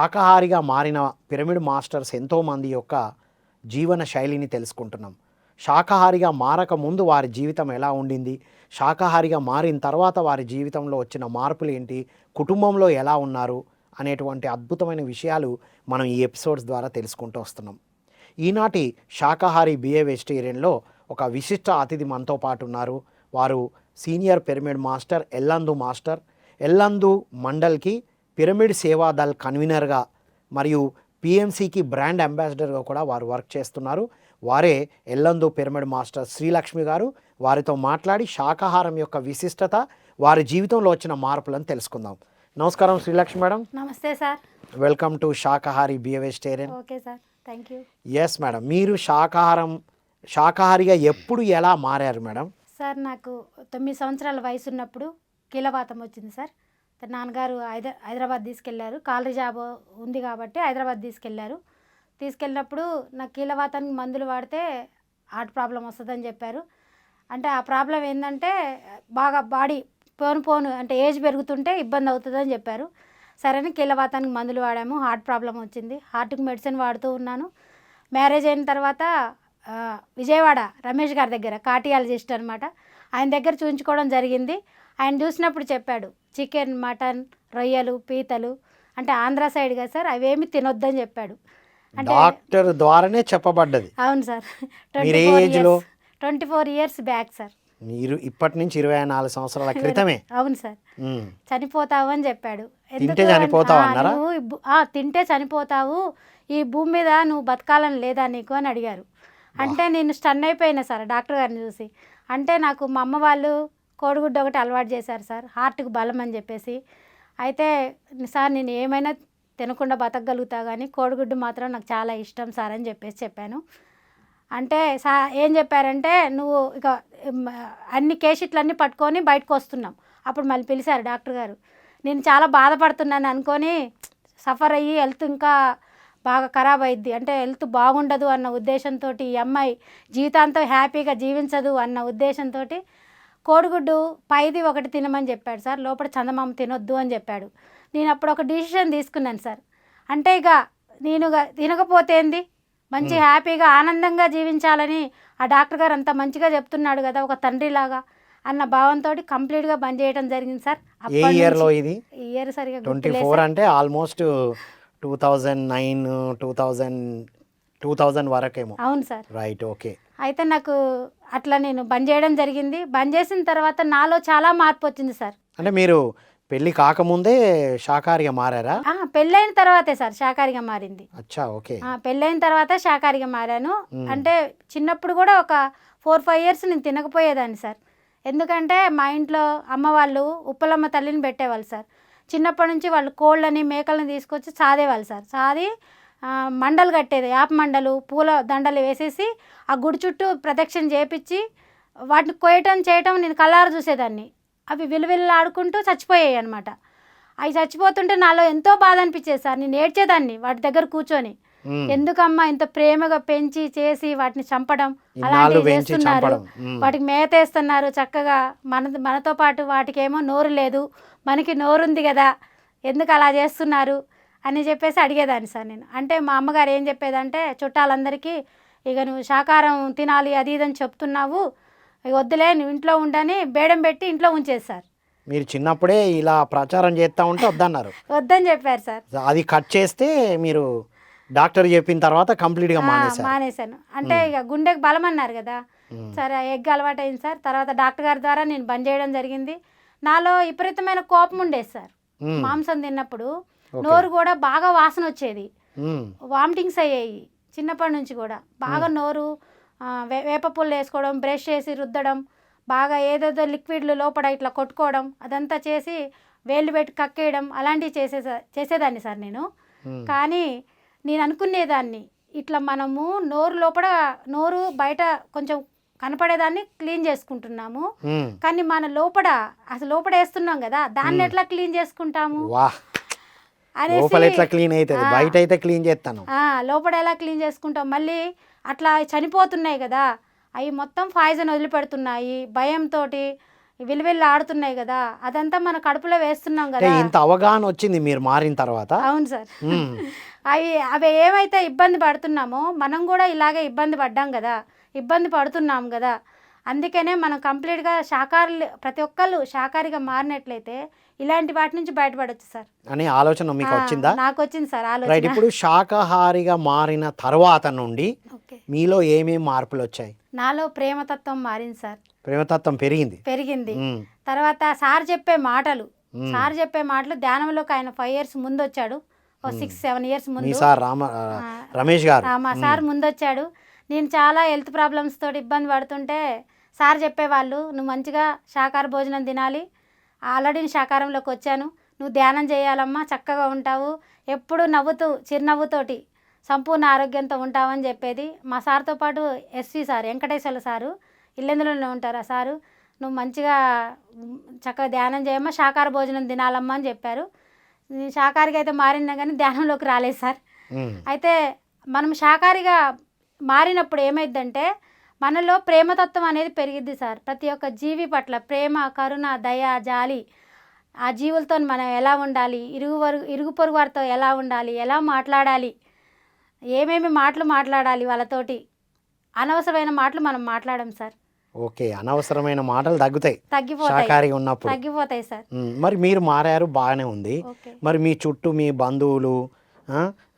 శాకాహారిగా మారిన pyramid masters ఎంతోమంది యొక్క జీవన శైలిని తెలుసుకుంటున్నాం. శాకాహారిగా మారక ముందు వారి జీవితం ఎలా ఉండింది? శాకాహారిగా మారిన తర్వాత వారి జీవితంలో వచ్చిన మార్పులు ఏంటి? కుటుంబంలో ఎలా ఉన్నారు? అనేటువంటి అద్భుతమైన విషయాలు మనం ఈ ఎపిసోడ్స్ ద్వారా తెలుసుకుంటూ వస్తున్నాం. ఈనాటి శాకాహారి బిఏ వెజిటేరియన్లో ఒక విశిష్ట అతిథి మనతో పాటు ఉన్నారు. వారు senior pyramid master Yellandu master. Yellandu మండల్కి pyramid Seva Dal కన్వీనర్గా మరియు పిఎంసికి బ్రాండ్ అంబాసిడర్గా కూడా వారు వర్క్ చేస్తున్నారు. వారే ఎల్లందు పిరమిడ్ మాస్టర్ శ్రీలక్ష్మి గారు వారితో మాట్లాడి శాకాహారం యొక్క విశిష్టత వారి జీవితంలో వచ్చిన మార్పులను తెలుసుకుందాం. నమస్కారం శ్రీలక్ష్మి మేడం. నమస్తే sir. Welcome to Shakahari be a vegetarian okay sir. Thank you. Yes madam. మీరు శాకాహారం శాకాహారిగా ఎప్పుడు ఎలా మారారు మేడం? సార్ నాకు తొమ్మిది సంవత్సరాల వయసు ఉన్నప్పుడు కీలవాతం వచ్చింది సార్. తన నాన్నగారు హైదరా హైదరాబాద్ తీసుకెళ్ళారు కాలరీ జాబ్ ఉంది కాబట్టి హైదరాబాద్ తీసుకెళ్ళారు తీసుకెళ్ళినప్పుడు నాకు కీలవాతానికి మందులు వాడితే హార్ట్ ప్రాబ్లం వస్తుందని చెప్పారు. అంటే ఆ ప్రాబ్లం ఏంటంటే బాగా బాడీ పోను పోను అంటే ఏజ్ పెరుగుతుంటే ఇబ్బంది అవుతుందని చెప్పారు. సరేని కీలవాతానికి మందులు వాడాము. హార్ట్ ప్రాబ్లం వచ్చింది. హార్ట్కి మెడిసిన్ వాడుతూ ఉన్నాను. మ్యారేజ్ అయిన తర్వాత విజయవాడ రమేష్ గారి దగ్గర కార్డియాలజిస్ట్ అనమాట ఆయన దగ్గర చూపించుకోవడం జరిగింది. ఆయన చూసినప్పుడు చెప్పాడు చికెన్ మటన్ రొయ్యలు పీతలు అంటే ఆంధ్ర సైడ్ కదా సార్ అవేమి తినొద్దని చెప్పాడు. అంటే డాక్టర్ ద్వారానే చెప్పబడ్డది. అవును సార్. మీరు ఏ ఏజ్లో? Twenty four years back sir. మీరు ఇప్పటి నుంచి ఇరవై నాలుగు సంవత్సరాల క్రితమే. అవును సార్. చనిపోతావు అని చెప్పాడు. తింటే చనిపోతావు అన్నారా? నువ్వు తింటే చనిపోతావు ఈ భూమి మీద నువ్వు బతకాలని లేదా నీకు అని అడిగారు. అంటే నేను స్టన్ అయిపోయినా సార్ డాక్టర్ గారిని చూసి. అంటే నాకు మా అమ్మ వాళ్ళు కోడిగుడ్డు ఒకటి అలవాటు చేశారు సార్. హార్ట్కి బలం అని చెప్పేసి. అయితే సార్ నేను ఏమైనా తినకుండా బతకగలుగుతా కానీ కోడిగుడ్డు మాత్రం నాకు చాలా ఇష్టం సార్ అని చెప్పేసి చెప్పాను. అంటే సా ఏం చెప్పారంటే నువ్వు ఇక అన్ని కేషిట్లన్నీ పట్టుకొని బయటకు వస్తున్నాం. అప్పుడు మళ్ళీ పిలిచారు డాక్టర్ గారు. నేను చాలా బాధపడుతున్నాను అనుకొని సఫర్ అయ్యి హెల్త్ ఇంకా బాగా ఖరాబ్ అయింది అంటే హెల్త్ బాగుండదు అన్న ఉద్దేశంతో ఈ అమ్మాయి జీవితాంతం హ్యాపీగా జీవించదు అన్న ఉద్దేశంతో కోడిగుడ్డు పైది ఒకటి తినమని చెప్పాడు సార్ లోపల చందమామ తినొద్దు అని చెప్పాడు. నేను అప్పుడు ఒక డిసిషన్ తీసుకున్నాను సార్. అంటే ఇక నేను తినకపోతే ఏంది? మంచి హ్యాపీగా ఆనందంగా జీవించాలని ఆ డాక్టర్ గారు అంత మంచిగా చెప్తున్నాడు కదా ఒక తండ్రిలాగా అన్న భావంతో కంప్లీట్గా బంద్ చేయడం జరిగింది సార్. ఏ ఇయర్లో నుంచి- ఇది? ఇయర్ సరిగా ట్వంటీ ఫోర్. అంటే almost two thousand nine two thousand two thousand వరకేమో. అవును సార్. Right okay. అయితే నాకు అట్లా నేను బంద్ చేయడం జరిగింది. బంద్ చేసిన తర్వాత నాలో చాలా మార్పు వచ్చింది సార్. అంటే మీరు పెళ్ళి కాకముందే శాకాహారిగా మారారా? పెళ్ళైన తర్వాతే సార్ శాకాహారిగా మారింది. అచ్చా ఓకే. పెళ్ళైన తర్వాత శాకాహారిగా మారాను. అంటే చిన్నప్పుడు కూడా ఒక ఫోర్ ఫైవ్ ఇయర్స్ నేను తినకపోయేదాన్ని సార్. ఎందుకంటే మా ఇంట్లో అమ్మ వాళ్ళు ఉప్పలమ్మ తల్లిని పెట్టేవాళ్ళు సార్. చిన్నప్పటి నుంచి వాళ్ళు కోళ్ళని మేకలని తీసుకొచ్చి సాదేవాళ్ళు సార్. సాది మండలు కట్టేది. యాప మండలు పూల దండలు వేసేసి ఆ గుడి చుట్టూ ప్రదక్షిణ చేపించి వాటిని కోయటం చేయటం నేను కళ్ళారు చూసేదాన్ని. అవి విలువిల్లాడుకుంటూ చచ్చిపోయాయి అనమాట అవి చచ్చిపోతుంటే నాలో ఎంతో బాధ అనిపించేది సార్. నేను ఏడ్చేదాన్ని వాటి దగ్గర కూర్చొని. మ్మ్. ఎందుకమ్మా ఇంత ప్రేమగా పెంచి చేసి వాటిని చంపడం? అలాంటివి చేస్తున్నారు. వాటికి మేతేస్తున్నారు చక్కగా మన మనతో పాటు వాటికేమో నోరు లేదు. మనకి నోరుంది కదా. ఎందుకు అలా చేస్తున్నారు? అని చెప్పేసి అడిగేదాన్ని సార్ నేను. అంటే మా అమ్మగారు ఏం చెప్పేదంటే చుట్టాలందరికీ ఇక నువ్వు శాకాహారం తినాలి అది ఇది అని చెప్తున్నావు. ఇక వద్దులే నువ్వు ఇంట్లో ఉండని బేడం పెట్టి ఇంట్లో ఉంచేది సార్. మీరు చిన్నప్పుడే ఇలా ప్రచారం చేస్తా ఉంటే వద్దన్నారు. వద్దని చెప్పారు సార్. అది కట్ చేస్తే మీరు డాక్టర్ చెప్పిన తర్వాత కంప్లీట్గా ఆ, మానేశారు. మానేశాను. అంటే ఇక గుండెకి బలం అన్నారు కదా. సరే ఎగ్ అలవాటు అయింది సార్. తర్వాత డాక్టర్ గారి ద్వారా నేను బంద్ చేయడం జరిగింది. నాలో విపరీతమైన కోపం ఉండేది సార్. మాంసం తిన్నప్పుడు. నోరు కూడా బాగా వాసన వచ్చేది. వామిటింగ్స్ అయ్యాయి చిన్నప్పటి నుంచి కూడా. బాగా నోరు వేప పుల్ల వేసుకోవడం బ్రష్ చేసి రుద్దడం బాగా ఏదేదో లిక్విడ్లు లోపల ఇట్లా కొట్టుకోవడం అదంతా చేసి వేళ్ళు పెట్టి కక్కేయడం అలాంటివి చేసే చేసేదాన్ని సార్ నేను. కానీ నేను అనుకునేదాన్ని ఇట్లా మనము నోరు లోపల నోరు బయట కొంచెం కనపడేదాన్ని క్లీన్ చేసుకుంటున్నాము. కానీ మన లోపల అసలు లోపల వేస్తున్నాం కదా దాన్ని ఎట్లా క్లీన్ చేసుకుంటాము? లోపల ఎట్లా క్లీన్ అవుతుంది. బయట అయితే క్లీన్ చేస్తాను లోపల ఎలా క్లీన్ చేసుకుంటాం? మళ్ళీ అట్లా చనిపోతున్నాయి కదా. అవి మొత్తం పాయిజన్ వదిలిపెడుతున్నాయి. భయంతో విలువిల్లు ఆడుతున్నాయి కదా. అదంతా మన కడుపులో వేస్తున్నాం కదా. ఇంత అవగాహన వచ్చింది మీరు మారిన తర్వాత. అవును సార్. అవి అవి ఏమైతే ఇబ్బంది పడుతున్నామో మనం కూడా ఇలాగే ఇబ్బంది పడ్డాం కదా. ఇబ్బంది పడుతున్నాం కదా. అందుకనే మనం కంప్లీట్గా శాకాహారులు ప్రతి ఒక్కళ్ళు శాకాహారిగా మారినట్లయితే ఇలాంటి వాటి నుంచి బయటపడొచ్చు సార్. అనే ఆలోచన మీకు వచ్చిందా? నాకు వచ్చింది సార్ రైట్ ఆలోచన ఇప్పుడు శాకాహారిగా మారిన తర్వాత నుండి మీలో ఏమేమి మార్పులు వచ్చాయి? నాలో ప్రేమతత్వం మారింది సార్. ప్రేమతత్వం పెరిగింది. పెరిగింది. తర్వాత సార్ చెప్పే మాటలు. సార్ చెప్పే మాటలు ధ్యానంలోకి ఆయన ఫైవ్ ఇయర్స్ ముందు వచ్చాడు ఓ సిక్స్ సెవెన్ ఇయర్స్ ముందు. సార్ రామ రమేష్ గారు. ఆ, మా సార్ ముందు వచ్చాడు నేను చాలా హెల్త్ ప్రాబ్లమ్స్ తోటి ఇబ్బంది పడుతుంటే సార్ చెప్పేవాళ్ళు నువ్వు మంచిగా శాకాహార భోజనం తినాలి ఆల్రెడీ నేను శాకాహారంలోకి వచ్చాను. నువ్వు ధ్యానం చేయాలమ్మా చక్కగా ఉంటావు. ఎప్పుడు నవ్వుతూ చిరునవ్వుతోటి సంపూర్ణ ఆరోగ్యంతో ఉంటావని చెప్పేది మా సార్తో పాటు S V sir Venkateswara sir. ఇల్లెందులోనే ఉంటారు ఆ సారు? నువ్వు మంచిగా చక్కగా ధ్యానం చేయమ్మా శాకాహార భోజనం తినాలమ్మా అని చెప్పారు. శాకాహారిగా అయితే మారినా కానీ ధ్యానంలోకి రాలేదు సార్. అయితే మనం శాకాహారిగా మారినప్పుడు ఏమైందంటే మనలో ప్రేమతత్వం అనేది పెరిగిద్ది సార్. ప్రతి ఒక్క జీవి పట్ల ప్రేమ కరుణ దయ జాలి ఆ జీవులతో మనం ఎలా ఉండాలి? ఇరుగు వరుగు ఇరుగు పొరుగు వారితో ఎలా ఉండాలి? ఎలా మాట్లాడాలి? ఏమేమి మాటలు మాట్లాడాలి వాళ్ళతోటి? అనవసరమైన మాటలు మనం మాట్లాడం సార్. ఓకే అనవసరమైన మాటలు తగ్గుతాయి. తగ్గిపోతాయి. ఉన్నప్పుడు. తగ్గిపోతాయి సార్. మరి మీరు మారారు బాగానే ఉంది. మరి మీ చుట్టూ మీ బంధువులు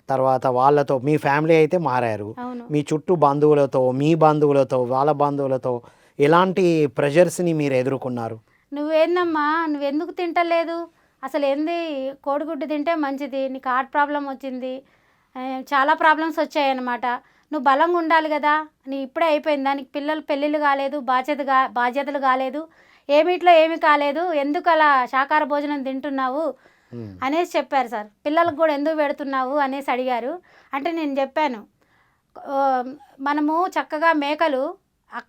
తర్వాత వాళ్ళతో మీ ఫ్యామిలీ అయితే మారారు. మీ చుట్టూ బంధువులతో మీ బంధువులతో వాళ్ళ బంధువులతో ఎలాంటి ప్రెషర్స్ని మీరు ఎదుర్కొన్నారు? నువ్వేందమ్మా? నువ్వెందుకు తింటలేదు? అసలు ఏంది కోడిగుడ్డు తింటే మంచిది నీకు హార్ట్ ప్రాబ్లం వచ్చింది. చాలా ప్రాబ్లమ్స్ వచ్చాయన్నమాట. నువ్వు బలంగా ఉండాలి కదా. నీ ఇప్పుడే అయిపోయిందా. నీకు పిల్లలు పెళ్ళిళ్ళు కాలేదు బాధ్యత కా బాధ్యతలు కాలేదు. ఏమిట్లో ఏమి కాలేదు. ఎందుకు అలా శాకాహార భోజనం తింటున్నావు. అనేసి చెప్పారు సార్. పిల్లలకు కూడా ఎందుకు పెడుతున్నావు అనేసి అడిగారు. అంటే నేను చెప్పాను. మనము చక్కగా మేకలు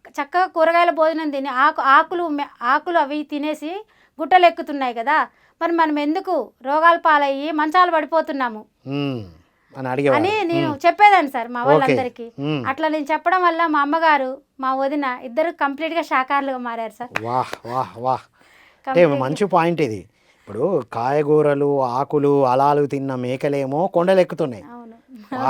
చక్కగా కూరగాయల భోజనం తిని ఆకు ఆకులు ఆకులు అవి తినేసి గుట్టలు ఎక్కుతున్నాయి కదా. మరి మనం ఎందుకు రోగాల పాలయ్యి మంచాలు పడిపోతున్నాము. అని నేను చెప్పేదాన్ని సార్ మా వాళ్ళందరికీ. అట్లా నేను చెప్పడం వల్ల మా అమ్మగారు మా వదిన ఇద్దరు కంప్లీట్గా శాకాహారులుగా మారారు సార్. వాహ్ వాహ్ వాహ్. మంచి పాయింట్ ఇది. ఇప్పుడు కాయగూరలు ఆకులు అలాలు తిన్న మేకలేమో కొండలు ఎక్కుతున్నాయి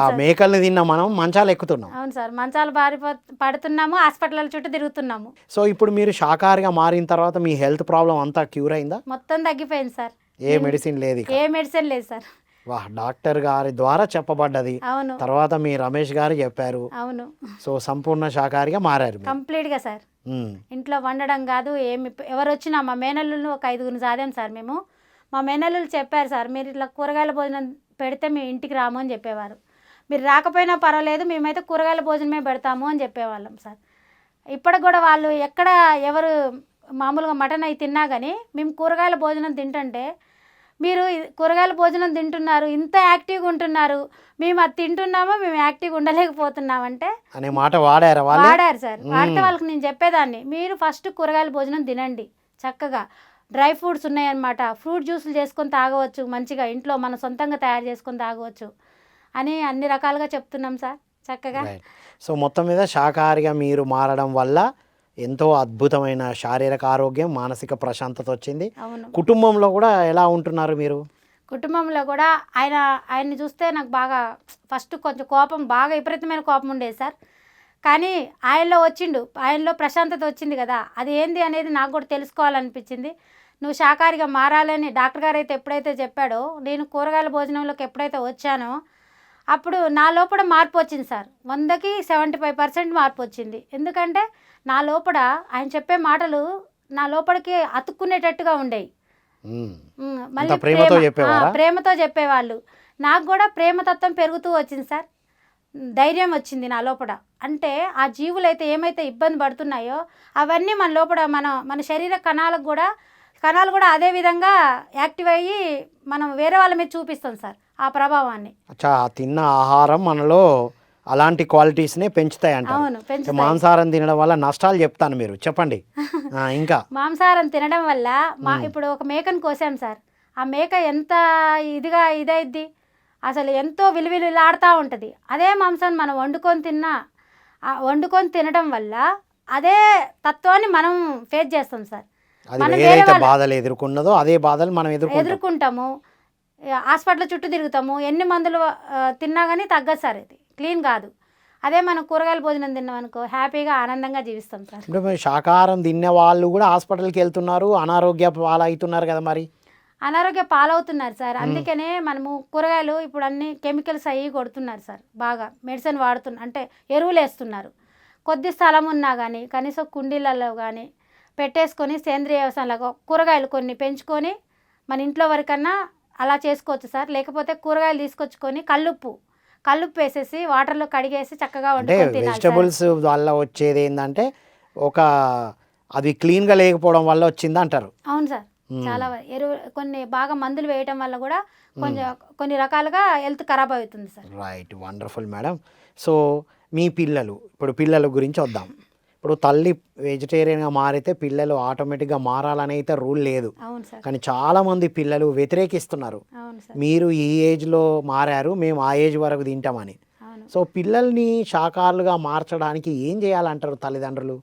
ఆ మేకల్ని తిన్న మనం మంచాలు ఎక్కుతున్నాం అవును సార్ మంచాలు బారిపో పడుతున్నాము హాస్పిటల్ చుట్టూ తిరుగుతున్నాము. సో ఇప్పుడు మీరు శాకాహారిగా మారిన తర్వాత మీ హెల్త్ ప్రాబ్లం అంతా క్యూర్ అయిందా? మొత్తం తగ్గిపోయింది సార్. ఏ మెడిసిన్ లేదు ఏ మెడిసిన్ లేదు సార్. వాహ్ డాక్టర్ గారి ద్వారా చెప్పబడ్డది. అవును. తర్వాత మీ రమేష్ గారు చెప్పారు. అవును. సో సంపూర్ణ శాకాహారిగా మారారు మీరు. కంప్లీట్గా సార్. ఇంట్లో వండడం కాదు ఏమి ఎవరు వచ్చినా మా మేనల్లును ఒక ఐదుగురిని సాదాం సార్ మేము. మా మేనల్లులు చెప్పారు సార్ మీరు ఇట్లా కూరగాయల భోజనం పెడితే మేము ఇంటికి రాము అని చెప్పేవారు. మీరు రాకపోయినా పర్వాలేదు మేమైతే కూరగాయల భోజనమే పెడతాము అని చెప్పేవాళ్ళం సార్. ఇప్పటికి కూడా వాళ్ళు ఎక్కడ ఎవరు మామూలుగా మటన్ అవి తిన్నా కానీ మేము కూరగాయల భోజనం తింటుంటే మీరు కూరగాయల భోజనం తింటున్నారు ఇంత యాక్టివ్గా ఉంటున్నారు మేము అది తింటున్నామో మేము యాక్టివ్గా ఉండలేకపోతున్నామంటే? అనే మాట వాడారా వాడారు సార్. వాడితే వాళ్ళకి నేను చెప్పేదాన్ని. మీరు ఫస్ట్ కూరగాయల భోజనం తినండి. చక్కగా. డ్రై ఫ్రూట్స్ ఉన్నాయన్నమాట. ఫ్రూట్ జ్యూసులు చేసుకొని తాగవచ్చు మంచిగా ఇంట్లో మనం సొంతంగా తయారు చేసుకొని తాగవచ్చు అని అన్ని రకాలుగా చెప్తున్నాం సార్. చక్కగా. సో మొత్తం మీద శాకాహారిగా మీరు మారడం వల్ల ఎంతో అద్భుతమైన శారీరక ఆరోగ్యం మానసిక ప్రశాంతత వచ్చింది. కుటుంబంలో కూడా ఎలా ఉంటున్నారు మీరు? కుటుంబంలో కూడా ఆయన ఆయన్ని చూస్తే నాకు బాగా ఫస్ట్ కొంచెం కోపం బాగా విపరీతమైన కోపం ఉండేది సార్. కానీ ఆయనలో వచ్చిండు ఆయనలో ప్రశాంతత వచ్చింది కదా. అది ఏంది అనేది నాకు కూడా తెలుసుకోవాలనిపించింది. నువ్వు శాకాహారిగా మారాలని డాక్టర్ గారు అయితే ఎప్పుడైతే చెప్పాడో నేను కూరగాయల భోజనంలోకి ఎప్పుడైతే వచ్చానో అప్పుడు నా లోపల మార్పు వచ్చింది సార్. వందకి సెవెంటీ ఫైవ్ పర్సెంట్ మార్పు వచ్చింది. ఎందుకంటే నా లోపల ఆయన చెప్పే మాటలు నా లోపలికి అతుక్కునేటట్టుగా ఉండేవి మళ్ళీ ప్రేమతో ప్రేమతో చెప్పేవాళ్ళు. నాకు కూడా ప్రేమతత్వం పెరుగుతూ వచ్చింది సార్. ధైర్యం వచ్చింది నా లోపల. అంటే ఆ జీవులు అయితే ఏమైతే ఇబ్బంది పడుతున్నాయో అవన్నీ మన లోపల మన మన శరీర కణాలకు కూడా కణాలు కూడా అదే విధంగా యాక్టివ్ అయ్యి మనం వేరే వాళ్ళ మీద చూపిస్తాం సార్ ఆ ప్రభావాన్ని. తిన్న ఆహారం మనలో అలాంటి క్వాలిటీస్నే పెంచుతాయి. అంట మాంసాహారం తినడం వల్ల నష్టాలు చెప్తాను మీరు. చెప్పండి. ఇంకా. మాంసాహారం తినడం వల్ల మా ఇప్పుడు ఒక మేకను కోసాం సార్. ఆ మేక ఎంత ఇదిగా ఇదైద్ది అసలు ఎంతో విలువిలులాడుతూ ఉంటుంది. అదే మాంసాన్ని మనం వండుకొని తిన్నా వండుకొని తినడం వల్ల అదే తత్వాన్ని మనం ఫేస్ చేస్తాం సార్. మనం ఏదైతే బాధలు ఎదుర్కొన్నదో అదే బాధలు మనం ఎదుర్కొంటాం. ఎదుర్కొంటాము. హాస్పిటల్ చుట్టూ తిరుగుతాము. ఎన్ని మందులు తిన్నా కానీ తగ్గదు సార్ ఇది. క్లీన్ కాదు. అదే మనం కూరగాయల భోజనం తిన్నాం అనుకో హ్యాపీగా ఆనందంగా జీవిస్తాం సార్. ఇప్పుడు శాకాహారం తినే వాళ్ళు కూడా హాస్పిటల్కి వెళ్తున్నారు అనారోగ్య పాలవుతున్నారు కదా మరి? అనారోగ్య పాలవుతున్నారు సార్. అందుకనే మనము కూరగాయలు ఇప్పుడు అన్ని కెమికల్స్ అయ్యి కొడుతున్నారు సార్. బాగా మెడిసిన్ వాడుతున్నారు అంటే ఎరువులు వేస్తున్నారు. కొద్ది స్థలం ఉన్నా కానీ కనీసం కుండీలలో కానీ పెట్టేసుకొని సేంద్రియ వ్యవసాయంలో కూరగాయలు కొన్ని పెంచుకొని మన ఇంట్లో వరకన్నా అలా చేసుకోవచ్చు సార్. లేకపోతే కూరగాయలు తీసుకొచ్చుకొని కల్లుప్పు కల్లుప్పు వేసేసి వాటర్లో కడిగేసి చక్కగా వండుకొని. వెజిటబుల్స్ వల్ల వచ్చేది ఏంటంటే ఒక అది క్లీన్గా లేకపోవడం వల్ల వచ్చింది అంటారు. అవును సార్. చాలా ఎరువు కొన్ని బాగా మందులు వేయటం వల్ల కూడా కొంచెం కొన్ని రకాలుగా హెల్త్ ఖరాబ్ అవుతుంది sir. Right wonderful madam. So మీ పిల్లలు ఇప్పుడు పిల్లల గురించి వద్దాం. ఇప్పుడు తల్లి వెజిటేరియన్గా మారితే పిల్లలు ఆటోమేటిక్గా మారాలని అయితే రూల్ లేదు. కానీ చాలామంది పిల్లలు వ్యతిరేకిస్తున్నారు. మీరు ఈ ఏజ్లో మారారు మేము ఆ ఏజ్ వరకు తింటామని. సో పిల్లల్ని శాకాహారులుగా మార్చడానికి ఏం చేయాలంటారు తల్లిదండ్రులు?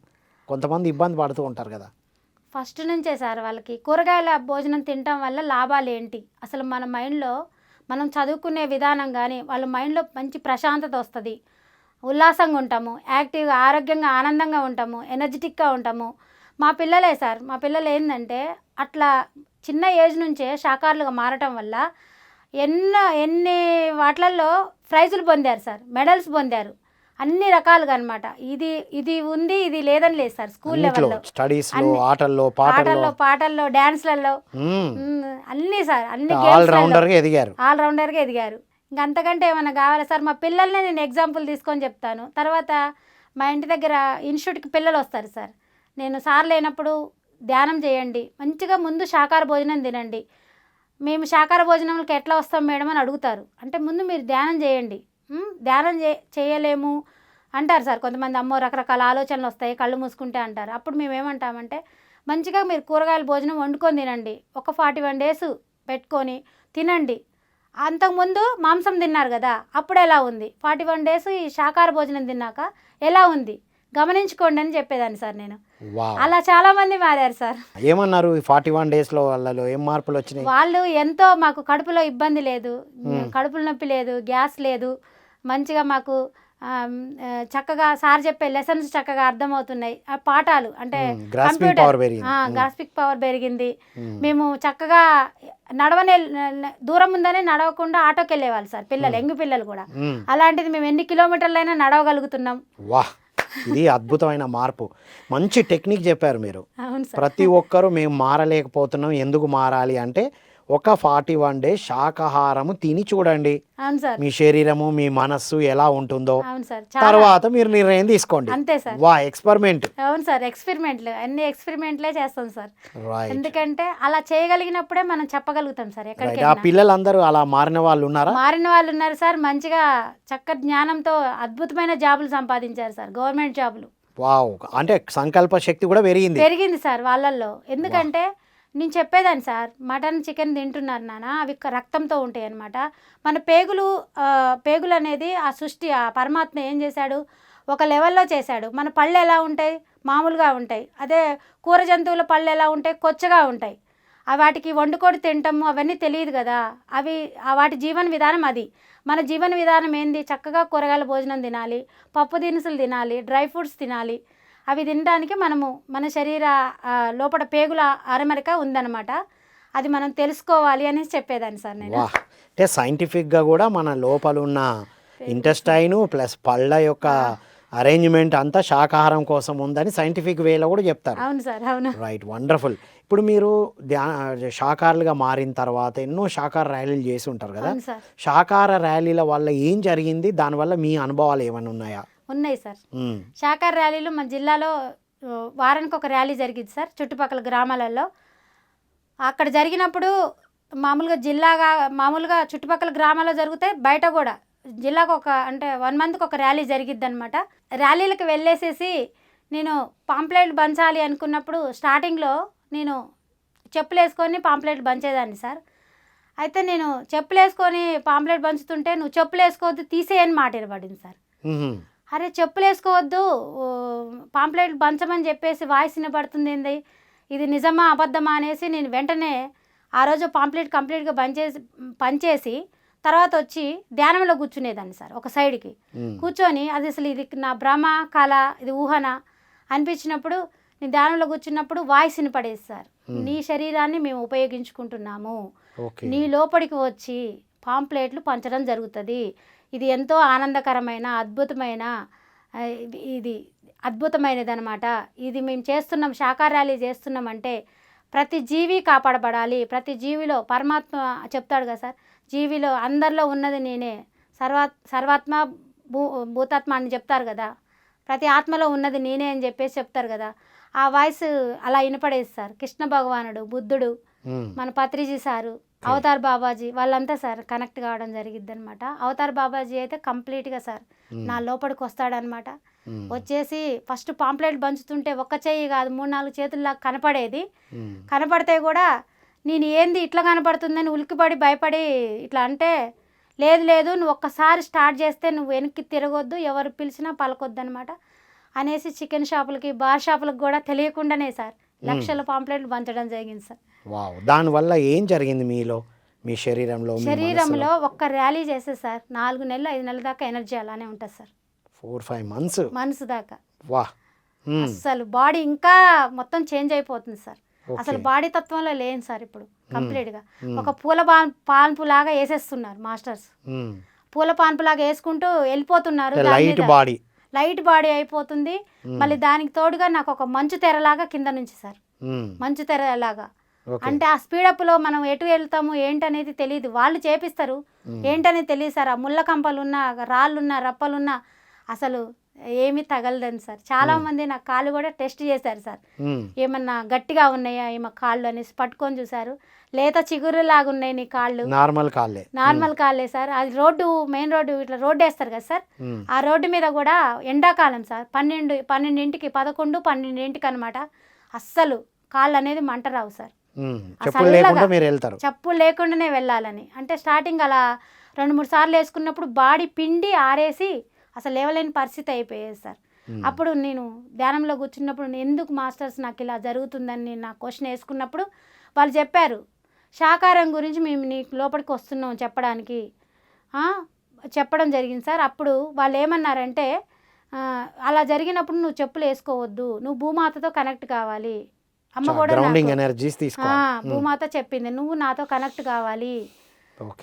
కొంతమంది ఇబ్బంది పడుతూ ఉంటారు కదా. ఫస్ట్ నుంచే సార్ వాళ్ళకి కూరగాయల భోజనం తినటం వల్ల లాభాలు ఏంటి? అసలు మన మైండ్లో మనం చదువుకునే విధానం కానీ వాళ్ళ మైండ్లో మంచి ప్రశాంతత వస్తుంది. ఉల్లాసంగా ఉంటాము యాక్టివ్గా ఆరోగ్యంగా ఆనందంగా ఉంటాము ఎనర్జెటిక్గా ఉంటాము. మా పిల్లలే సార్ మా పిల్లలు ఏంటంటే అట్లా చిన్న ఏజ్ నుంచే శాకాహారులుగా మారటం వల్ల ఎన్నో ఎన్ని వాటిలలో ప్రైజులు పొందారు సార్ మెడల్స్ పొందారు. అన్ని రకాలుగా అనమాట ఇది ఇది ఉంది ఇది లేదని లేదు సార్ స్కూల్ లెవెల్లో. స్టడీస్లో అన్ని- ఆటల్లో పాటల్లో. పాటల్లో. మ్, అన్ని సార్ అన్ని ఆల్ గేమ్స్ రౌండర్గా ఎదిగారు. ఆల్ ఎదిగారు. అంతకంటే ఏమైనా కావాలా? సార్ మా పిల్లల్ని నేను ఎగ్జాంపుల్ తీసుకొని చెప్తాను. తర్వాత మా ఇంటి దగ్గర ఇన్స్టిట్యూట్కి పిల్లలు వస్తారు సార్. నేను సార్ లేనప్పుడు ధ్యానం చేయండి. మంచిగా ముందు శాకాహార భోజనం తినండి. మేము శాకాహార భోజనంకి ఎట్లా వస్తాం మేడం అని అడుగుతారు. అంటే ముందు మీరు ధ్యానం చేయండి. ధ్యానం చే చేయలేము అంటారు సార్. కొంతమంది అమ్మో రకరకాల ఆలోచనలు వస్తాయి కళ్ళు మూసుకుంటే అంటారు. అప్పుడు మేము ఏమంటామంటే మంచిగా మీరు కూరగాయల భోజనం వండుకొని తినండి. ఒక ఫార్టీ వన్ డేస్ పెట్టుకొని తినండి. అంతకుముందు మాంసం తిన్నారు కదా అప్పుడు ఎలా ఉంది? ఫార్టీ వన్ డేస్ ఈ శాకాహార భోజనం తిన్నాక ఎలా ఉంది? గమనించుకోండి అని చెప్పేదాన్ని సార్ నేను. అలా చాలామంది మారారు సార్. ఏమన్నారు ఫార్టీ వన్ డేస్లో వాళ్ళలో? ఏం మార్పులు వచ్చినాయి? వాళ్ళు ఎంతో మాకు కడుపులో ఇబ్బంది లేదు. కడుపులో నొప్పి లేదు గ్యాస్ లేదు మంచిగా మాకు చక్కగా సార్ చెప్పే లెసన్స్ చక్కగా అర్థమవుతున్నాయి. ఆ పాఠాలు అంటే మ్మ్. గ్రాస్పిక్ పవర్ పెరిగింది. మ్మ్. చక్కగా నడవనే దూరం ఉందనే నడవకుండా ఆటోకి వెళ్ళేవాళ్ళు సార్ పిల్లలు ఎంగు పిల్లలు కూడా. అలాంటిది మేము ఎన్ని కిలోమీటర్లైనా నడవగలుగుతున్నాం. వా ఇది అద్భుతమైన మార్పు. మంచి టెక్నిక్ చెప్పారు మీరు. ప్రతి ఒక్కరూ మేము మారలేకపోతున్నాం. ఎందుకు మారాలి అంటే ఒక ఫార్టీ వన్ డేస్ శాకాహారము తిని చూడండి. అవును సార్. మీ శరీరము మీ మనస్సు ఎలా ఉంటుందో. అవును సార్. చాలా తర్వాత మీరు నిర్ణయం తీసుకోండి. అంతే సార్. వా ఎక్స్పెరిమెంట్. అవును సార్ ఎక్స్పెరిమెంట్లు అన్ని ఎక్స్పెరిమెంట్లే చేస్తాం సార్. ఎందుకంటే అలా చేయగలిగినప్పుడే మనం చెప్పగలుగుతాం సార్ రైట్. ఆ ఎక్కడికి పిల్లలందరూ అలా మారిన వాళ్ళు ఉన్నారా? మారిన వాళ్ళు ఉన్నారు సార్. మంచిగా చక్క జ్ఞానంతో అద్భుతమైన జాబులు సంపాదించారు సార్. గవర్నమెంట్ జాబులు. వావ్. అంటే సంకల్ప శక్తి కూడా పెరిగింది. పెరిగింది సార్ వాళ్ళల్లో. ఎందుకంటే నేను చెప్పేదాన్ని సార్. మటన్ చికెన్ తింటున్నారు నాన్న. అవి రక్తంతో ఉంటాయి అన్నమాట. మన పేగులు పేగులు అనేది ఆ సృష్టి ఆ పరమాత్మ ఏం చేశాడు? ఒక లెవెల్లో చేశాడు. మన పళ్ళు ఎలా ఉంటాయి? మామూలుగా ఉంటాయి. అదే కూర జంతువుల పళ్ళు ఎలా ఉంటాయి? కొచ్చగా ఉంటాయి. ఆ వాటికి వండుకొని తింటాము అవన్నీ తెలియదు కదా. అవి ఆ వాటి జీవన విధానం అది. మన జీవన విధానం ఏంది? చక్కగా కూరగాయల భోజనం తినాలి పప్పు దినుసులు తినాలి డ్రై ఫ్రూట్స్ తినాలి. అవి తినడానికి మనము మన శరీర లోపల పేగుల అరమరిక ఉందన్నమాట. అది మనం తెలుసుకోవాలి అని చెప్పేదాన్ని సార్ నేను. అంటే సైంటిఫిక్గా కూడా మన లోపల ఉన్న ఇంటెస్టైన్ ప్లస్ పళ్ళ యొక్క అరేంజ్మెంట్ అంతా శాకాహారం కోసం ఉందని సైంటిఫిక్ వేలో కూడా చెప్తారు. అవును సార్ అవును. Right wonderful. ఇప్పుడు మీరు శాకాహారులుగా మారిన తర్వాత ఎన్నో శాకాహార ర్యాలీలు చేసి ఉంటారు కదా? శాకాహార ర్యాలీల వల్ల ఏం జరిగింది? దానివల్ల మీ అనుభవాలు ఏమైనా ఉన్నాయా? ఉన్నాయి సార్. శాఖాహార ర్యాలీలు మన జిల్లాలో వారానికి ఒక ర్యాలీ జరిగింది సార్ చుట్టుపక్కల గ్రామాలలో. అక్కడ జరిగినప్పుడు మామూలుగా జిల్లాగా మామూలుగా చుట్టుపక్కల గ్రామాల్లో జరుగుతాయి బయట కూడా జిల్లాకు ఒక అంటే వన్ మంత్కి ఒక ర్యాలీ జరిగిద్ది అనమాట ర్యాలీలకు వెళ్ళేసేసి నేను పాంప్లెట్లు పంచాలి అనుకున్నప్పుడు స్టార్టింగ్లో నేను చెప్పులు వేసుకొని పాంప్లెట్లు పంచేదాన్ని సార్. అయితే నేను చెప్పులు వేసుకొని పాంప్లెట్ పంచుతుంటే నువ్వు చెప్పులు వేసుకోవద్దు తీసేయని మాట వినబడింది సార్. అరే చెప్పులు వేసుకోవద్దు పాంప్లెట్లు పంచమని చెప్పేసి వాయిస్ వినపడుతుంది ఏంది ఇది నిజమా అబద్ధమా అనేసి నేను వెంటనే ఆ రోజు పాంప్లెట్ కంప్లీట్గా బంద్ చేసి పనిచేసి తర్వాత వచ్చి ధ్యానంలో కూర్చునేదాన్ని సార్ ఒక సైడ్కి. కూర్చొని అది అసలు ఇది నా భ్రమ కళ ఇది ఊహన అనిపించినప్పుడు నేను ధ్యానంలో కూర్చున్నప్పుడు వాయిస్ వినపడేది సార్. నీ శరీరాన్ని మేము ఉపయోగించుకుంటున్నాము. నీ లోపలికి వచ్చి పాంప్లెట్లు పంచడం జరుగుతుంది. ఇది ఎంతో ఆనందకరమైన అద్భుతమైన ఇది- అద్భుతమైనది అనమాట ఇది మేము చేస్తున్నాం శాకాహారాలు చేస్తున్నామంటే ప్రతి జీవి కాపాడబడాలి. ప్రతి జీవిలో పరమాత్మ చెప్తాడు కదా సార్ జీవిలో అందరిలో ఉన్నది నేనే. సర్వా సర్వాత్మ భూ భూతాత్మ అని చెప్తారు కదా ప్రతి ఆత్మలో ఉన్నది నేనే అని చెప్పేసి చెప్తారు కదా. ఆ వాయిస్ అలా వినపడేది సార్. కృష్ణ భగవానుడు బుద్ధుడు మన పత్రిజీ సారు అవతార్ బాబాజీ వాళ్ళంతా సార్ కనెక్ట్ కావడం జరిగిద్ది అనమాట అవతార్ బాబాజీ అయితే కంప్లీట్గా సార్ నా లోపలికి వస్తాడనమాట. వచ్చేసి ఫస్ట్ పాంప్లెట్ పంచుతుంటే ఒక్క చెయ్యి కాదు మూడు నాలుగు చేతుల్లా కనపడేది. కనపడితే కూడా నేను ఏంది ఇట్లా కనపడుతుందని ఉలికిపడి భయపడి ఇట్లా అంటే లేదు లేదు నువ్వు ఒక్కసారి స్టార్ట్ చేస్తే నువ్వు వెనక్కి తిరగొద్దు ఎవరు పిలిచినా పలకొద్దు అనమాట అనేసి చికెన్ షాపులకి బార్ షాపులకు కూడా తెలియకుండానే సార్ లక్షల పాంప్లెట్లు పంచడం జరిగింది సార్. వావ్. దానివల్ల ఏం జరిగింది మీలో? మీ శరీరంలో శరీరంలో ఒక్క ర్యాలీ చేస్తే సార్. నాలుగు నెలలు ఐదు నెలల దాకా ఎనర్జీ అలానే ఉంటుంది సార్. Four five months? మనసు దాకా. వా. అసలు బాడీ ఇంకా మొత్తం చేంజ్ అయిపోతుంది సార్. అసలు బాడీ తత్వంలో లేను సార్ ఇప్పుడు కంప్లీట్గా. ఒక పూల బా పాన్పు లాగా వేసేస్తున్నారు మాస్టర్స్. పూల పాన్పు లాగా వేసుకుంటూ వెళ్ళిపోతున్నారు లైట్ బాడీ. లైట్ బాడీ అయిపోతుంది. మళ్ళీ దానికి తోడుగా నాకు ఒక మంచు తెరలాగా కింద నుంచి సార్. మంచు తెరలాగా. అంటే ఆ స్పీడప్లో మనం ఎటు వెళ్తాము ఏంటనేది తెలియదు వాళ్ళు చేపిస్తారు. ఏంటనేది తెలియదు సార్. ఆ ముళ్ళ కంపలున్నా రాళ్ళున్నా రప్పలున్నా అసలు ఏమీ తగలదని సార్. చాలా మంది నా కాళ్ళు కూడా టెస్ట్ చేశారు సార్. ఏమన్నా గట్టిగా ఉన్నాయా? ఏమో కాళ్ళు అనేసి పట్టుకొని చూశారు. లేత చిగురులాగా ఉన్నాయి నీ కాళ్ళు. నార్మల్ కాళ్ళే. నార్మల్ కాళ్ళే సార్. అది రోడ్డు మెయిన్ రోడ్డు ఇట్లా రోడ్డు వేస్తారు కదా సార్. ఆ రోడ్డు మీద కూడా ఎండాకాలం సార్. పన్నెండు పన్నెండింటికి పదకొండు పన్నెండింటికి అనమాట అస్సలు కాళ్ళు అనేది మంట రావు సార్. చెప్పులు. లేకుండా మీరు వెళ్తారు. చెప్పులు లేకుండానే వెళ్ళాలని. అంటే స్టార్టింగ్ అలా రెండు మూడు సార్లు వేసుకున్నప్పుడు బాడీ పిండి ఆరేసి అసలు లేవలేని పరిస్థితి అయిపోయేది సార్. అప్పుడు నేను ధ్యానంలో కూర్చున్నప్పుడు నేను ఎందుకు మాస్టర్స్ నాకు ఇలా జరుగుతుందని నా క్వశ్చన్ వేసుకున్నప్పుడు వాళ్ళు చెప్పారు శాకారం గురించి మేము నీకు లోపలికి వస్తున్నాం చెప్పడానికి. చెప్పడం జరిగింది సార్. అప్పుడు వాళ్ళు ఏమన్నారంటే అలా జరిగినప్పుడు నువ్వు చెప్పులు వేసుకోవద్దు నువ్వు భూమాతతో కనెక్ట్ కావాలి అమ్మ కూడా గ్రౌండింగ్ ఎనర్జీస్ తీసుకోవాలి భూమాత చెప్పింది నువ్వు నాతో కనెక్ట్ కావాలి.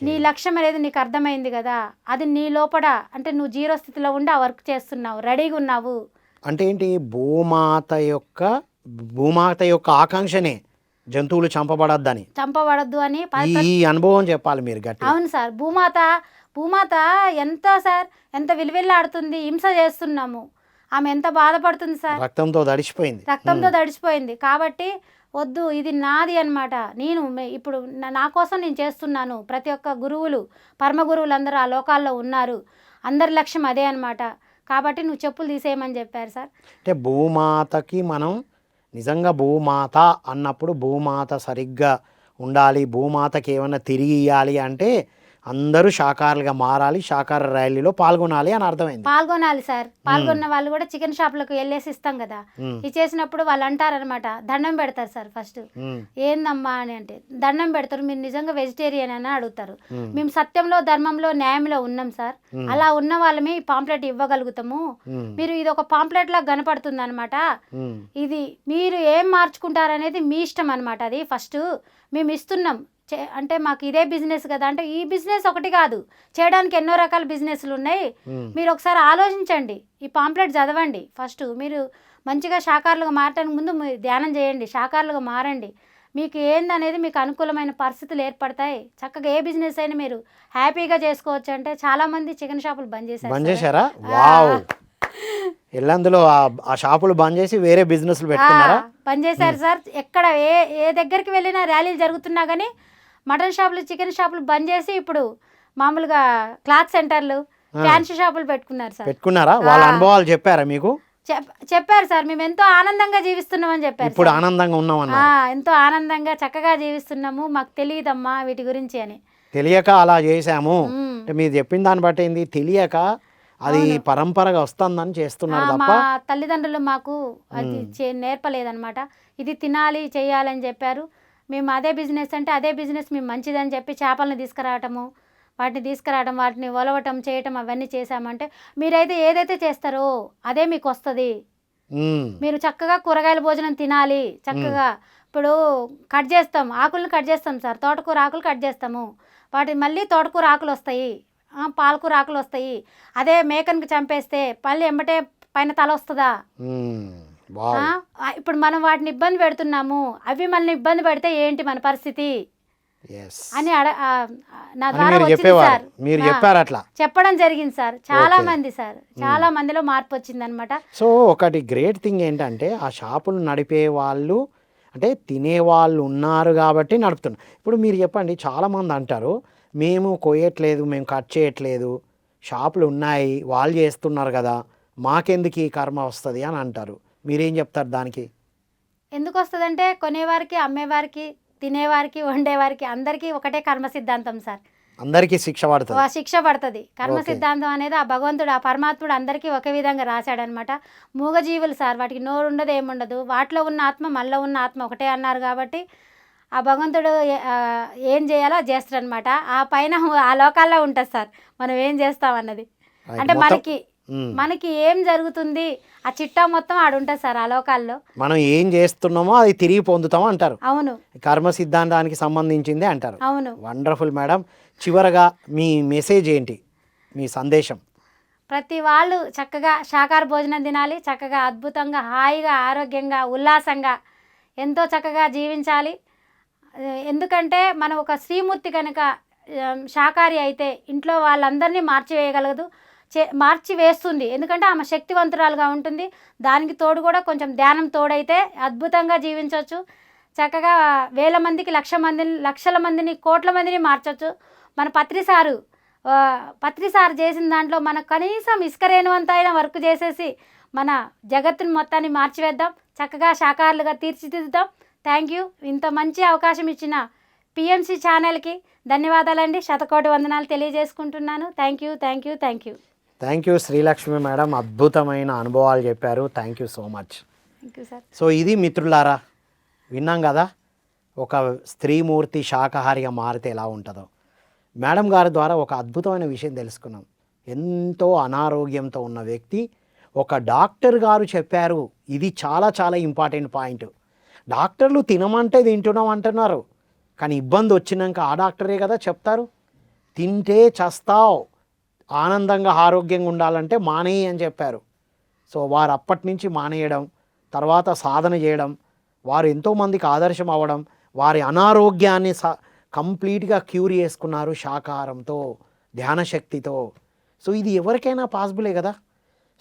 నీ లక్ష్యం అనేది నీకు అర్థమైంది కదా అది నీ లోపల అంటే నువ్వు జీరో స్థితిలో ఉండి ఆ వర్క్ చేస్తున్నావు రెడీగా ఉన్నావు. అంటే ఏంటి? భూమాత యొక్క భూమాత యొక్క ఆకాంక్షనే జంతువులు చంపబడద్దని. చంపబడద్దు అని ఈ ఈ అనుభవం చెప్పాలి మీరు గట్టి అవును సార్ భూమాత భూమాత ఎంత సార్ ఎంత విలువెల్లాడుతుంది హింస చేస్తున్నాము. ఆమె ఎంత బాధపడుతుంది సార్? రక్తంతో తడిచిపోయింది. రక్తంతో తడిచిపోయింది. కాబట్టి వద్దు ఇది నాది అన్నమాట. నేను ఇప్పుడు నా- కోసం నేను చేస్తున్నాను. ప్రతి ఒక్క గురువులు పరమ గురువులు అందరూ ఆ లోకాల్లో ఉన్నారు. అందరి లక్ష్యం అదే అన్నమాట. కాబట్టి నువ్వు చెప్పులు తీసేయమని చెప్పారు సార్. అంటే భూమాతకి మనం నిజంగా భూమాత అన్నప్పుడు భూమాత సరిగ్గా ఉండాలి భూమాతకి ఏమైనా తిరిగి ఇవ్వాలి అంటే అందరూ శాకాహారులుగా మారాలి శాకాహార ర్యాలీలో పాల్గొనాలి అని అర్థమైంది. పాల్గొనాలి సార్. పాల్గొన్న వాళ్ళు కూడా చికెన్ షాప్లకు వెళ్ళేసి ఇస్తాం కదా. ఇచ్చేసినప్పుడు వాళ్ళు అంటారనమాట దండం పెడతారు సార్ ఫస్ట్. మ్మ్. ఏందమ్మా? అని అంటే దండం పెడతారు మీరు నిజంగా వెజిటేరియన్ అని అడుగుతారు. మేము. సత్యంలో ధర్మంలో న్యాయంలో ఉన్నాం సార్. అలా ఉన్న వాళ్ళమే ఈ పాంప్లెట్ ఇవ్వగలుగుతాము. మీరు ఇది ఒక పాంప్లెట్ లాగా కనపడుతుంది అనమాట. ఇది మీరు ఏం మార్చుకుంటారనేది మీ ఇష్టం అనమాట అది ఫస్ట్. మేము ఇస్తున్నాం. చే- అంటే మాకు ఇదే బిజినెస్ కదా అంటే ఈ బిజినెస్ ఒకటి కాదు. చేయడానికి ఎన్నో రకాల బిజినెస్లు ఉన్నాయి. మీరు ఒకసారి ఆలోచించండి. ఈ పాంప్లెట్ చదవండి ఫస్ట్. మీరు మంచిగా శాకారులుగా మారటానికి ముందు మీరు ధ్యానం చేయండి. శాకారులుగా మారండి. మీకు ఏందనేది మీకు అనుకూలమైన పరిస్థితులు ఏర్పడతాయి. చక్కగా ఏ బిజినెస్ అయినా మీరు హ్యాపీగా చేసుకోవచ్చు అంటే చాలామంది చికెన్ షాపులు బంద్ చేశారు బంద్. చేశారా? వావ్. ఎల్లందులో ఆ- షాపులు బంద్ చేసి వేరే బిజినెస్లు పెట్టుకున్నారా? ఆ, పనిచేశారు సార్. ఎక్కడ ఏ ఏ దగ్గరికి వెళ్ళినా ర్యాలీలు జరుగుతున్నా కానీ మటన్ షాపులు చికెన్ షాపులు బంద్ చేసి ఇప్పుడు మామూలుగా క్లాత్ సెంటర్లు ఫ్యాన్సీ షాపులు పెట్టుకున్నారు సార్. పెట్టుకున్నారా? వాళ్ళ అనుభవాలు చెప్పారా మీకు? చెప్- చెప్పారు సార్. మేము ఎంతో ఆనందంగా జీవిస్తున్నామని చెప్పారు ఇప్పుడు. ఆనందంగా ఆ, ఎంతో ఆనందంగా చక్కగా జీవిస్తున్నాము. మాకు తెలియదమ్మా వీటి గురించి అని. తెలియక అలా మ్మ్. అంటే మీరు చెప్పిన దాన్ని బట్టి ఏంది? తెలియక అది పరంపరగా వస్తుందని చేస్తున్నారు మా తల్లిదండ్రులు మాకు అది నేర్పలేదన్నమాట. ఇది తినాలి చేయాలని చెప్పారు. మేము అదే బిజినెస్ అంటే అదే బిజినెస్ మేము మంచిదని చెప్పి చేపలను తీసుకురావటము వాటిని తీసుకురావడం వాటిని ఒలవటం చేయటం అవన్నీ చేసామంటే మీరైతే ఏదైతే చేస్తారో అదే మీకు వస్తుంది మీరు చక్కగా కూరగాయల భోజనం తినాలి చక్కగా ఇప్పుడు కట్ చేస్తాం ఆకులను కట్ చేస్తాం సార్ తోటకూర ఆకులు కట్ చేస్తాము. వాటి మళ్ళీ తోటకూర ఆకులు వస్తాయి పాలకూర ఆకులు వస్తాయి. అదే మేకనికి చంపేస్తే మళ్ళీ ఎంబటే పైన తల వస్తుందా? ఇప్పుడు మనం వాటిని ఇబ్బంది పెడుతున్నాము. అవి మనల్ని ఇబ్బంది పెడితే ఏంటి మన పరిస్థితి. అని నా ద్వారా సార్. మీరు చెప్పారు అట్లా. చెప్పడం జరిగింది సార్. చాలా. మంది సార్. చాలా మందిలో మార్పు వచ్చింది అనమాట సో ఒకటి గ్రేట్ థింగ్ ఏంటంటే ఆ షాపులు నడిపే వాళ్ళు అంటే తినేవాళ్ళు ఉన్నారు కాబట్టి నడుపుతున్నారు ఇప్పుడు మీరు చెప్పండి చాలామంది అంటారు మేము కోయట్లేదు మేము కట్ చేయట్లేదు షాపులు ఉన్నాయి వాళ్ళు చేస్తున్నారు కదా మాకెందుకు ఈ కర్మ వస్తుంది? అని అంటారు. మీరేం చెప్తారు దానికి? ఎందుకు వస్తుందంటే కొనేవారికి అమ్మేవారికి తినేవారికి వండేవారికి అందరికీ ఒకటే కర్మ సిద్ధాంతం సార్. అందరికీ శిక్ష పడుతుంది. శిక్ష పడుతుంది. కర్మ. సిద్ధాంతం అనేది ఆ భగవంతుడు ఆ పరమాత్ముడు అందరికీ ఒకే విధంగా రాశాడనమాట మూగజీవులు సార్ వాటికి నోరు ఉండదు ఏముండదు. వాటిలో ఉన్న ఆత్మ మనలో ఉన్న ఆత్మ ఒకటే అన్నారు కాబట్టి ఆ భగవంతుడు ఏ- చేయాలో చేస్తాడనమాట ఆ పైన ఆ లోకాల్లో ఉంటుంది సార్. మనం ఏం చేస్తాం అన్నది. Right. అంటే మనకి. మనకి ఏం జరుగుతుంది? ఆ చిట్టా మొత్తం ఆడుంటుంది సార్ ఆ లోకాల్లో. మనం ఏం చేస్తున్నామో అది తిరిగి పొందుతామో అంటారు. అవును. కర్మ సిద్ధాంతానికి సంబంధించింది అంటారు. అవును. వండర్ఫుల్ మేడం చివరగా మీ మెసేజ్ ఏంటి? మీ సందేశం. ప్రతి వాళ్ళు చక్కగా శాకాహార భోజనం తినాలి చక్కగా అద్భుతంగా హాయిగా ఆరోగ్యంగా ఉల్లాసంగా ఎంతో చక్కగా జీవించాలి. ఎందుకంటే మనం ఒక శ్రీమూర్తి కనుక శాకాహారి అయితే ఇంట్లో వాళ్ళందరినీ మార్చివేయగలదు. చే మార్చి వేస్తుంది. ఎందుకంటే ఆమె శక్తివంతురాలుగా ఉంటుంది. దానికి తోడు కూడా కొంచెం ధ్యానం తోడైతే అద్భుతంగా జీవించవచ్చు చక్కగా వేల మందికి లక్ష మందిని లక్షల మందిని కోట్ల మందిని మార్చవచ్చు మన పత్రిసారు పత్రిసారు చేసిన దాంట్లో మన కనీసం ఇసుకరేణువంత అయినా వర్క్ చేసేసి మన జగత్తుని మొత్తాన్ని మార్చివేద్దాం. చక్కగా శాకాహారులుగా తీర్చిదిద్దుదాం థ్యాంక్ యూ. ఇంత మంచి అవకాశం ఇచ్చిన పిఎంసి ఛానల్కి ధన్యవాదాలండి. శతకోటి వందనాలు తెలియజేసుకుంటున్నాను. Thank you thank you thank you. Thank you Srilakshmi madam అద్భుతమైన అనుభవాలు చెప్పారు. Thank you so much so ఇది మిత్రులారా విన్నాం కదా? ఒక స్త్రీమూర్తి శాకాహారిగా మారితే ఎలా ఉంటుందో? మేడం గారి ద్వారా ఒక అద్భుతమైన విషయం తెలుసుకున్నాం. ఎంతో అనారోగ్యంతో ఉన్న వ్యక్తి ఒక డాక్టర్ గారు చెప్పారు ఇది చాలా చాలా ఇంపార్టెంట్ పాయింట్. డాక్టర్లు తినమంటే తింటున్నాం అంటున్నారు కానీ ఇబ్బంది వచ్చినాక ఆ డాక్టరే కదా చెప్తారు? తింటే చస్తావు. ఆనందంగా ఆరోగ్యంగా ఉండాలంటే మానేయి అని చెప్పారు. సో వారు అప్పటి నుంచి మానేయడం తర్వాత సాధన చేయడం వారు ఎంతోమందికి ఆదర్శం అవ్వడం వారి అనారోగ్యాన్ని స కంప్లీట్గా క్యూర్ చేసుకున్నారు శాకాహారంతో ధ్యానశక్తితో సో ఇది ఎవరికైనా పాసిబులే కదా.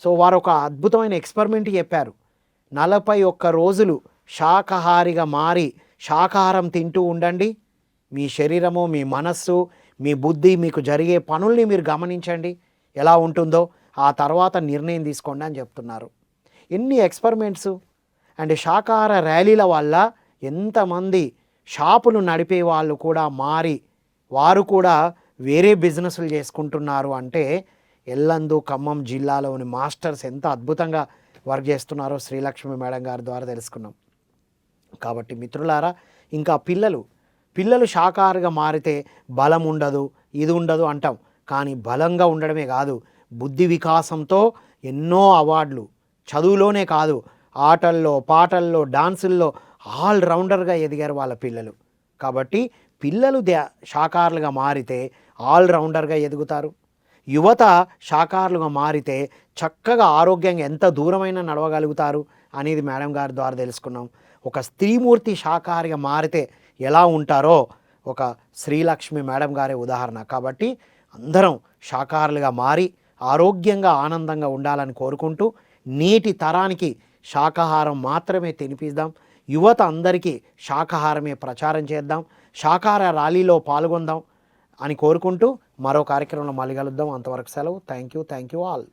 సో వారు ఒక అద్భుతమైన ఎక్స్పెరిమెంట్ చెప్పారు. నలభై ఒక్క రోజులు శాకాహారిగా మారి శాకాహారం తింటూ ఉండండి. మీ శరీరము మీ మనస్సు మీ బుద్ధి మీకు జరిగే పనుల్ని మీరు గమనించండి. ఎలా ఉంటుందో ఆ తర్వాత నిర్ణయం తీసుకోండి అని చెప్తున్నారు. ఎన్ని ఎక్స్పెరిమెంట్స్! అండ్ శాకాహార ర్యాలీల వల్ల ఎంతమంది షాపులు నడిపే వాళ్ళు కూడా మారి వారు కూడా వేరే బిజినెస్లు చేసుకుంటున్నారు అంటే ఎల్లందు ఖమ్మం జిల్లాలోని మాస్టర్స్ ఎంత అద్భుతంగా వర్క్ చేస్తున్నారో శ్రీలక్ష్మి మేడం గారి ద్వారా తెలుసుకున్నాం. కాబట్టి మిత్రులారా ఇంకా పిల్లలు పిల్లలు షాకారుగా మారితే బలం ఉండదు ఇది ఉండదు అంటాం. కానీ బలంగా ఉండడమే కాదు బుద్ధి వికాసంతో ఎన్నో అవార్డులు. చదువులోనే కాదు ఆటల్లో పాటల్లో డాన్సుల్లో ఆల్ రౌండర్గా ఎదిగారు వాళ్ళ పిల్లలు. కాబట్టి పిల్లలు దే శాకాహారులుగా మారితే ఆల్ రౌండర్గా ఎదుగుతారు. యువత షాకారులుగా మారితే చక్కగా ఆరోగ్యంగా ఎంత దూరమైనా నడవగలుగుతారు అనేది మేడం గారి ద్వారా తెలుసుకున్నాం. ఒక స్త్రీమూర్తి షాకారిగా మారితే ఎలా ఉంటారో ఒక శ్రీలక్ష్మి మేడం గారే ఉదాహరణ. కాబట్టి అందరం శాకాహారులుగా మారి ఆరోగ్యంగా ఆనందంగా ఉండాలని కోరుకుంటూ నేటి తరానికి శాకాహారం మాత్రమే తినిపిద్దాం. యువత అందరికీ శాకాహారమే ప్రచారం చేద్దాం. శాకాహార ర్యాలీలో పాల్గొందాం అని కోరుకుంటూ మరో కార్యక్రమంలో మళ్ళీ కలుద్దాం. అంతవరకు సెలవు. Thank you thank you all.